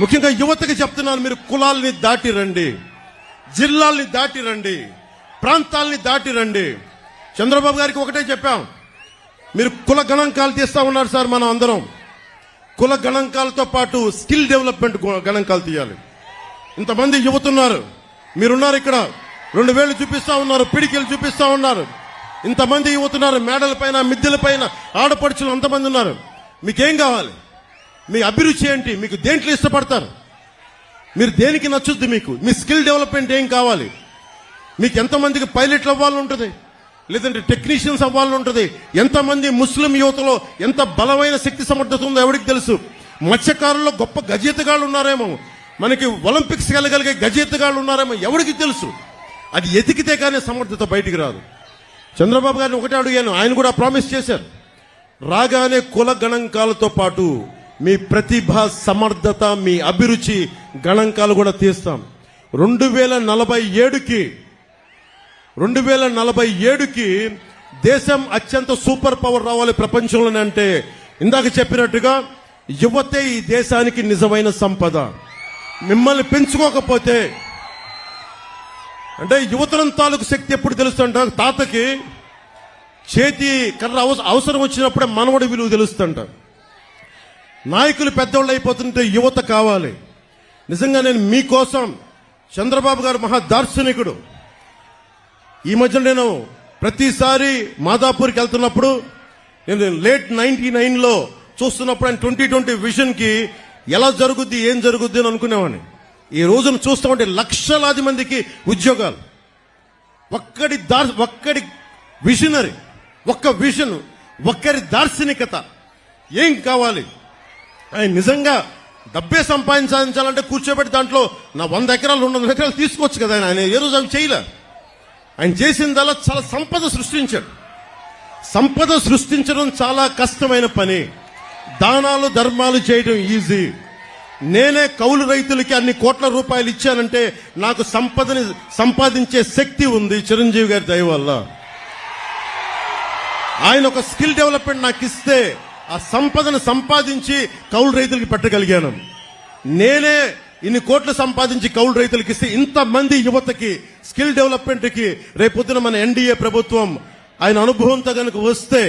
ముఖ్యంగా యువతకి చెప్తున్నాను మీరు కులాల్ని దాటి రండి జిల్లాల్ని దాటి రండి ప్రాంతాల్ని దాటి రండి. చంద్రబాబు గారికి ఒకటే చెప్పాం మీరు కుల గణాంకాలు తీస్తా ఉన్నారు సార్ మనం అందరం. కుల గణాంకాలతో పాటు స్కిల్ డెవలప్మెంట్ గణాంకాలు తీయాలి. ఇంతమంది యువతున్నారు మీరున్నారు ఇక్కడ రెండు వేలు చూపిస్తా ఉన్నారు పిడికిలు చూపిస్తా ఉన్నారు. ఇంతమంది యువతున్నారు మేడల పైన మిద్దెల పైన ఆడపడుచులు అంతమంది ఉన్నారు. మీకేం కావాలి? మీ అభిరుచి ఏంటి? మీకు దేంట్లో ఇష్టపడతారు? మీరు దేనికి నచ్చుద్ది మీకు? మీ స్కిల్ డెవలప్మెంట్ ఏం కావాలి? మీకు ఎంతమందికి పైలట్లు అవ్వాలని ఉంటుంది? లేదంటే టెక్నీషియన్స్ అవ్వాలని ఉంటుంది? ఎంతమంది ముస్లిం యువతలో ఎంత బలమైన శక్తి సమర్థత ఉందో ఎవరికి తెలుసు? మత్స్యకారుల్లో గొప్ప గజేతగాళ్ళు ఉన్నారేమో. మనకి ఒలింపిక్స్ వెళ్ళగలిగే గజేతగాళ్ళు ఉన్నారేమో ఎవరికి తెలుసు? అది ఎతికితే కానీ సమర్థత బయటికి రాదు. చంద్రబాబు గారిని ఒకటే అడిగాను. ఆయన కూడా ప్రామిస్ చేశారు. రాగానే కుల గణాంకాలతో పాటు మీ ప్రతిభ సమర్థత మీ అభిరుచి గణాంకాలు కూడా తీస్తాం. రెండు వేల నలభై ఏడుకి రెండు వేల నలభై ఏడుకి దేశం అత్యంత సూపర్ పవర్ రావాలి ప్రపంచంలోనే అంటే ఇందాక చెప్పినట్టుగా యువతే ఈ దేశానికి నిజమైన సంపద. మిమ్మల్ని పెంచుకోకపోతే అంటే యువతరం తాలూకు శక్తి ఎప్పుడు తెలుస్తుంట? తాతకి చేతి కర్ర అవసరం వచ్చినప్పుడే మనవడి విలువ తెలుస్తుంటారు నాయకులు పెద్దోళ్ళు అయిపోతుంటే యువత కావాలి. నిజంగా నేను మీకోసం చంద్రబాబు గారు మహా దార్శనికుడు ఈ మధ్య నేను ప్రతిసారి మాదాపూర్కి వెళ్తున్నప్పుడు నేను లేట్ నైన్టీ నైన్లో చూస్తున్నప్పుడు ఆయన ట్వంటీ ట్వంటీ విజన్కి ఎలా జరుగుద్ది ఏం జరుగుద్ది అని అనుకునేవాడిని. ఈ రోజున చూస్తామంటే లక్షలాది మందికి ఉద్యోగాలు. ఒక్కడి దార్ ఒక్కడి విజనరీ ఒక్క విజన్ ఒక్కరి దార్శనికత. ఏం కావాలి? నిజంగా డబ్బే సంపాదించాలంటే కూర్చోబెట్టి దాంట్లో నా వంద ఎకరాలు రెండు వందల ఎకరాలు తీసుకోవచ్చు కదా ఆయన. ఏ రోజు అవి చేయలే. ఆయన చేసిందల్లా చాలా సంపద సృష్టించాడు. సంపద సృష్టించడం చాలా కష్టమైన పని. దానాలు ధర్మాలు చేయడం ఈజీ. నేనే కౌలు రైతులకి అన్ని కోట్ల రూపాయలు ఇచ్చానంటే నాకు సంపదని సంపాదించే శక్తి ఉంది. చిరంజీవి గారి దయ వల్ల. ఆయన ఒక స్కిల్ డెవలప్మెంట్ నాకు ఇస్తే ఆ సంపదను సంపాదించి కౌలు రైతులకి పెట్టగలిగాను. నేనే ఇన్ని కోట్లు సంపాదించి కౌలు రైతులకు ఇస్తే ఇంతమంది యువతకి స్కిల్ డెవలప్మెంట్కి రేపొద్దున మన ఎన్డీఏ ప్రభుత్వం ఆయన అనుభవంతో కనుక వస్తే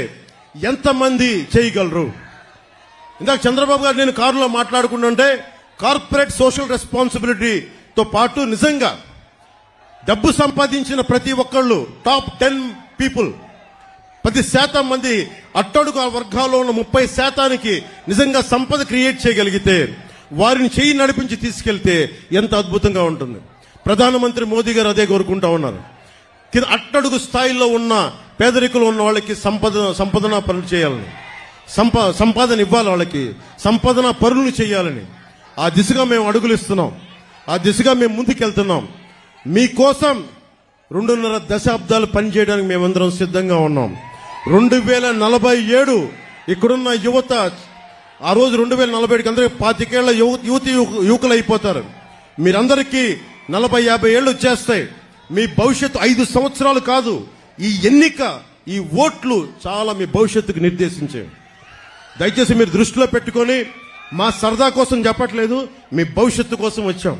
ఎంతమంది చేయగలరు? ఇందాక చంద్రబాబు గారు నేను కారులో మాట్లాడుకుంటుంటే కార్పొరేట్ సోషల్ రెస్పాన్సిబిలిటీతో పాటు నిజంగా డబ్బు సంపాదించిన ప్రతి ఒక్కళ్ళు టాప్ టెన్ పీపుల్. పది శాతం మంది అట్టడుగు వర్గాల్లో ఉన్న ముప్పై శాతానికి నిజంగా సంపద క్రియేట్ చేయగలిగితే వారిని చేయి నడిపించి తీసుకెళ్తే ఎంత అద్భుతంగా ఉంటుంది. ప్రధానమంత్రి మోదీ గారు అదే కోరుకుంటా ఉన్నారు. కింద అట్టడుగు స్థాయిలో ఉన్న పేదరికులు ఉన్న వాళ్ళకి సంపద సంపదన పనులు చేయాలని సంప సంపాదన ఇవ్వాలి వాళ్ళకి సంపాదన పనులు చేయాలని. ఆ దిశగా మేము అడుగులు ఇస్తున్నాం. ఆ దిశగా మేము ముందుకెళ్తున్నాం. మీకోసం రెండున్నర దశాబ్దాలు పనిచేయడానికి మేమందరం సిద్ధంగా ఉన్నాం. రెండు వేల నలభై ఏడు ఇక్కడున్న యువత ఆ రోజు రెండు వేల నలభై ఏడుకి అందరికీ పాతికేళ్ళ యువ యువతి యువకులు అయిపోతారు మీరందరికీ నలభై యాభై ఏళ్ళు వచ్చేస్తాయి. మీ భవిష్యత్తు ఐదు సంవత్సరాలు కాదు ఈ ఎన్నిక ఈ ఓట్లు చాలా మీ భవిష్యత్తుకు నిర్దేశించే దయచేసి మీరు దృష్టిలో పెట్టుకొని మా సరదా కోసం చెప్పట్లేదు మీ భవిష్యత్తు కోసం వచ్చాం.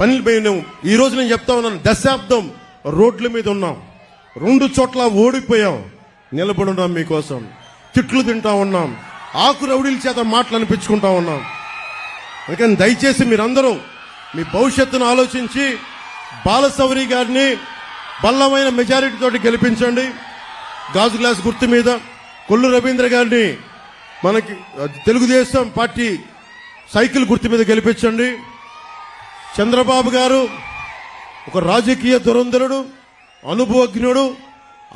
పని మేము ఈ రోజు నేను చెప్తా ఉన్నాను దశాబ్దం రోడ్ల మీద ఉన్నాం. రెండు చోట్ల ఓడిపోయాం. నిలబడి ఉన్నాం మీకోసం. తిట్లు తింటా ఉన్నాం. ఆకు రౌడీల చేత మాటలు అనిపించుకుంటా ఉన్నాం. అందుకని దయచేసి మీరందరూ మీ భవిష్యత్తును ఆలోచించి బాలసౌరి గారిని బల్లమైన మెజారిటీతో గెలిపించండి. గాజు గ్లాస్ గుర్తు మీద కొల్లు రవీంద్ర గారిని మనకి తెలుగుదేశం పార్టీ సైకిల్ గుర్తు మీద గెలిపించండి. చంద్రబాబు గారు ఒక రాజకీయ దురంధరుడు అనుభవజ్ఞుడు.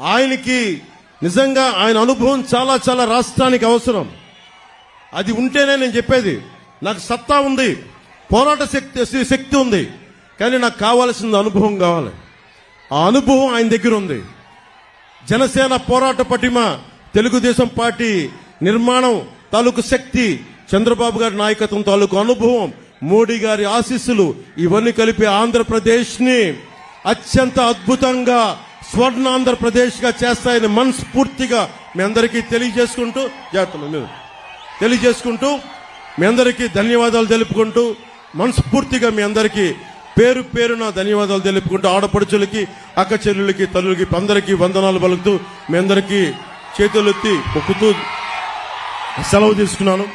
ఆయనకి నిజంగా ఆయన అనుభవం చాలా చాలా రాష్ట్రానికి అవసరం. అది ఉంటేనే నేను చెప్పేది. నాకు సత్తా ఉంది. పోరాట శక్తి శక్తి ఉంది. కానీ నాకు కావాల్సిన అనుభవం కావాలి. ఆ అనుభవం ఆయన దగ్గర ఉంది. జనసేన పోరాట పటిమ తెలుగుదేశం పార్టీ నిర్మాణం తాలూకు శక్తి చంద్రబాబు గారి నాయకత్వం తాలూకు అనుభవం మోడీ గారి ఆశీస్సులు ఇవన్నీ కలిపి ఆంధ్రప్రదేశ్ని అత్యంత అద్భుతంగా స్వర్ణాంధ్రప్రదేశ్గా చేస్తాయని మనస్ఫూర్తిగా మీ అందరికీ తెలియజేసుకుంటూ జాగ్రత్తలు మీరు తెలియజేసుకుంటూ మీ అందరికీ ధన్యవాదాలు తెలుపుకుంటూ మనస్ఫూర్తిగా మీ అందరికీ పేరు పేరున ధన్యవాదాలు తెలుపుకుంటూ ఆడపడుచులకి అక్క చెల్లెలకి తల్లులకి అందరికీ వందనాలు పలుకుతూ మీ అందరికీ చేతులెత్తి మొక్కుతూ సెలవు తీసుకున్నాను.